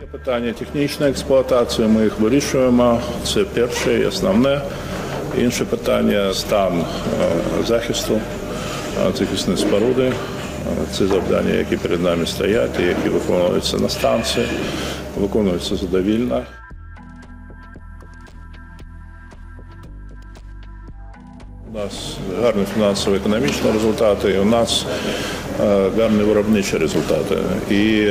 Є питання технічної експлуатації, ми їх вирішуємо. Це перше і основне. Інше питання стан е, захисту, е, захисної споруди. Е, Це завдання, які перед нами стоять, і які виконуються на станції, виконуються задовільно. У нас гарні фінансово-економічні результати, і у нас гарні виробничі результати. І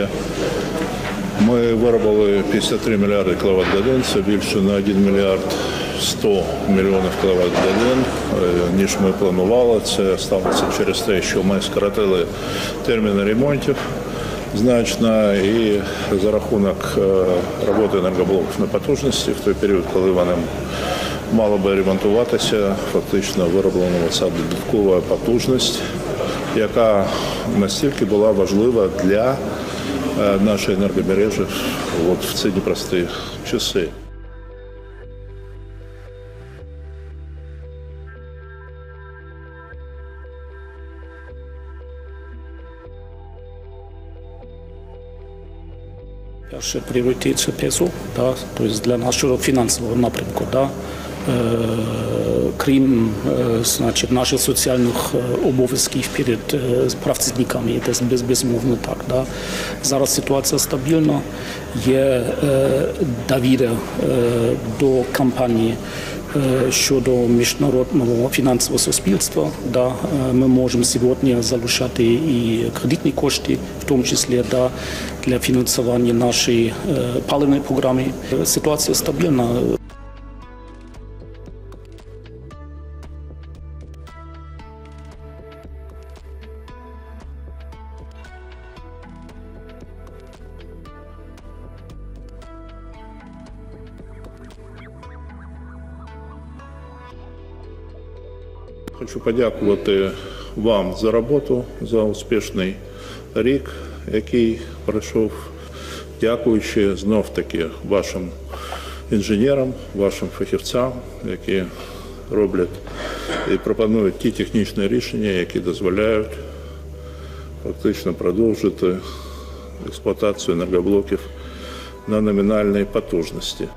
ми виробили 53 мільярди кіловат годин, це більше на 1 мільярд 100 мільйонів кіловат годин, е, ніж ми планували. Це сталося через те, що ми скоротили терміни ремонтів значно і за рахунок е, роботи енергоблоків на потужності в той період, коли вони мало би ремонтуватися, фактично вироблена ця додаткова потужність, яка настільки була важлива для е, нашої енергомережі от в ці непрості часи. Перший пріоритет це ПСО, да, тобто для нашого фінансового напрямку. Да. Е, крім е, значить, наших соціальних е, обов'язків перед працівниками, це без, безумовно так. Да. Зараз ситуація стабільна, є довіра до кампанії щодо міжнародного фінансового суспільства. Да. Ми можемо сьогодні залишати і кредитні кошти, в тому числі да, для фінансування нашої паливної програми. Ситуація стабільна. Хочу подякувати вам за роботу, за успішний рік, який пройшов, дякуючи знов таки вашим інженерам, вашим фахівцям, які роблять і пропонують ті технічні рішення, які дозволяють фактично продовжити експлуатацію енергоблоків на номінальній потужності.